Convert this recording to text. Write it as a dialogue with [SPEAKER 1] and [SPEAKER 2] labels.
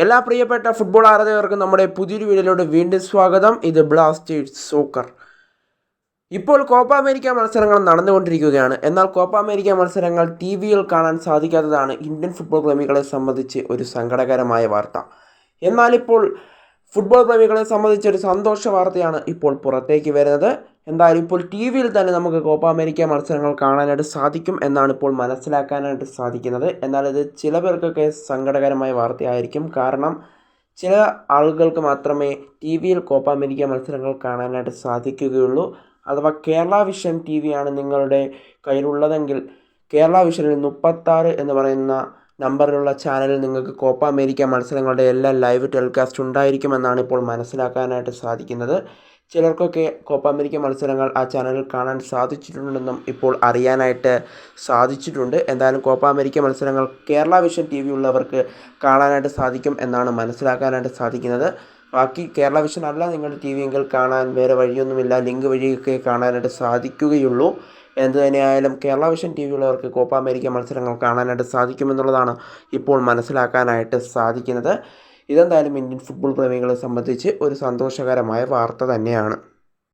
[SPEAKER 1] എല്ലാ പ്രിയപ്പെട്ട ഫുട്ബോൾ ആരാധകർക്കും നമ്മുടെ പുതിയൊരു വീഡിയോയിലോട്ട് വീണ്ടും സ്വാഗതം. ഇത് ബ്ലാസ്റ്റേഴ്സ് സോക്കർ ഇപ്പോൾ കോപ്പ അമേരിക്ക മത്സരങ്ങൾ നടന്നുകൊണ്ടിരിക്കുകയാണ്. എന്നാൽ കോപ്പ അമേരിക്ക മത്സരങ്ങൾ ടി വിയിൽ കാണാൻ സാധിക്കാത്തതാണ് ഇന്ത്യൻ ഫുട്ബോൾ പ്രേമികളെ സംബന്ധിച്ച് ഒരു സങ്കടകരമായ വാർത്ത. എന്നാലിപ്പോൾ ഫുട്ബോൾ പ്രേമികളെ സംബന്ധിച്ച് ഒരു സന്തോഷ വാർത്തയാണ് ഇപ്പോൾ പുറത്തേക്ക് വരുന്നത്. എന്തായാലും ഇപ്പോൾ ടി വിയിൽ തന്നെ നമുക്ക് കോപ്പ അമേരിക്ക മത്സരങ്ങൾ കാണാനായിട്ട് സാധിക്കും എന്നാണ് ഇപ്പോൾ മനസ്സിലാക്കാനായിട്ട് സാധിക്കുന്നത്. എന്നാൽ ഇത് ചില പേർക്കൊക്കെ സങ്കടകരമായ വാർത്തയായിരിക്കും. കാരണം ചില ആളുകൾക്ക് മാത്രമേ ടി വിയിൽ കോപ്പ അമേരിക്ക മത്സരങ്ങൾ കാണാനായിട്ട് സാധിക്കുകയുള്ളൂ. അഥവാ കേരള വിഷൻ ടി വിയാണ് നിങ്ങളുടെ കയ്യിലുള്ളതെങ്കിൽ കേരള വിഷനിൽ മുപ്പത്താറ് എന്ന് പറയുന്ന നമ്പറിലുള്ള ചാനലിൽ നിങ്ങൾക്ക് കോപ്പ അമേരിക്ക മത്സരങ്ങളുടെ എല്ലാ ലൈവ് ടെലികാസ്റ്റ് ഉണ്ടായിരിക്കുമെന്നാണ് ഇപ്പോൾ മനസ്സിലാക്കാനായിട്ട് സാധിക്കുന്നത്. ചിലർക്കൊക്കെ കോപ്പ അമേരിക്ക മത്സരങ്ങൾ ആ ചാനലിൽ കാണാൻ സാധിച്ചിട്ടുണ്ടെന്നും ഇപ്പോൾ അറിയാനായിട്ട് സാധിച്ചിട്ടുണ്ട്. എന്തായാലും കോപ്പ അമേരിക്ക മത്സരങ്ങൾ കേരള വിഷൻ ടി വി ഉള്ളവർക്ക് കാണാനായിട്ട് സാധിക്കും എന്നാണ് മനസ്സിലാക്കാനായിട്ട് സാധിക്കുന്നത്. ബാക്കി കേരള വിഷൻ അല്ല നിങ്ങളുടെ ടി വിയെങ്കിൽ കാണാൻ വേറെ വഴിയൊന്നുമില്ല. ലിങ്ക് വഴിയൊക്കെ കാണാനായിട്ട് സാധിക്കുകയുള്ളൂ. എന്ത് തന്നെയായാലും കേരള വിഷൻ ടി വിയുള്ളവർക്ക് കോപ്പ അമേരിക്ക മത്സരങ്ങൾ കാണാനായിട്ട് സാധിക്കുമെന്നുള്ളതാണ് ഇപ്പോൾ മനസ്സിലാക്കാനായിട്ട് സാധിക്കുന്നത്. ഇതെന്തായാലും ഇന്ത്യൻ ഫുട്ബോൾ പ്രേമികളെ സംബന്ധിച്ച് ഒരു സന്തോഷകരമായ വാർത്ത തന്നെയാണ്.